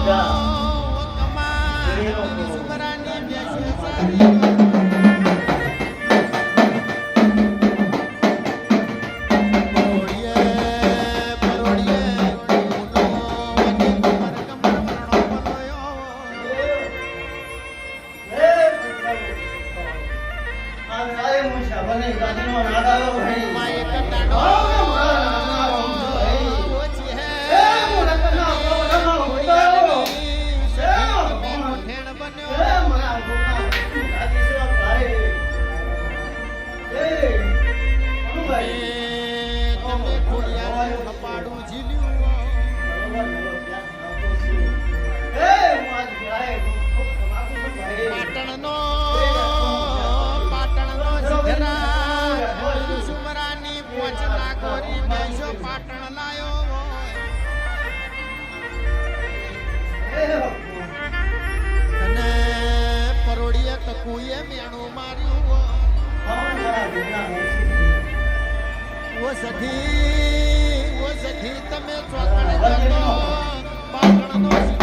Obrigado. Patan લાયો અને પરોડીએ તકુએ મેણું માર્યું ઓ સધી તમે ચોતણ જતો પાટણનો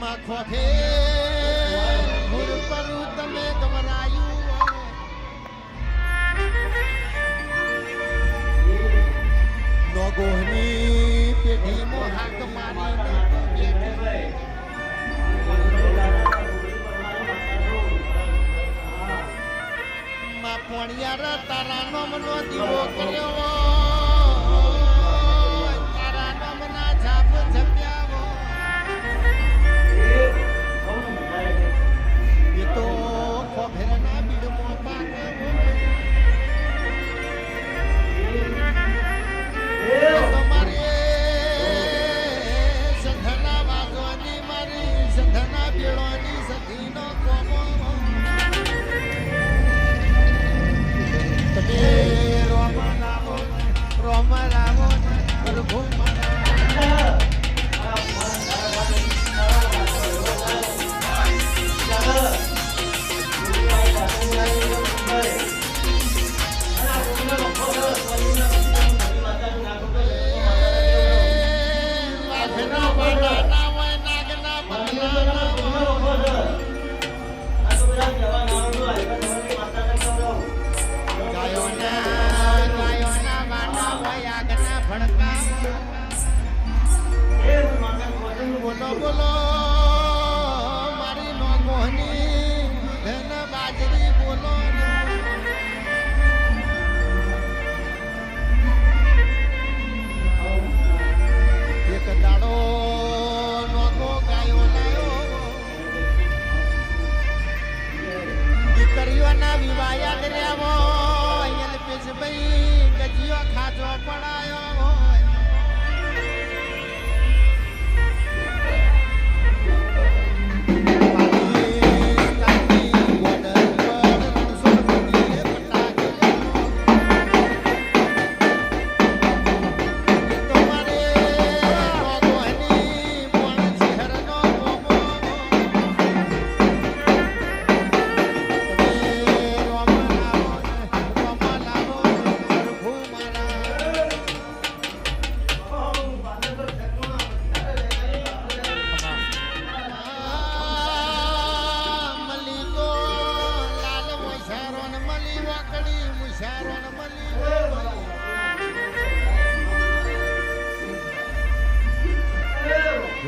માં ખોખે ગુર પરું તમે ગમરાયું નોગોહની પેઢી મો હાક મારી માં પોણિયારા તારા નો દીવો કર્યો. બોલો બોલો મારી નો મોહની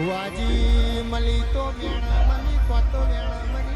ભુવાજી મળી તો મેણા મલી કોતો મેણા મલી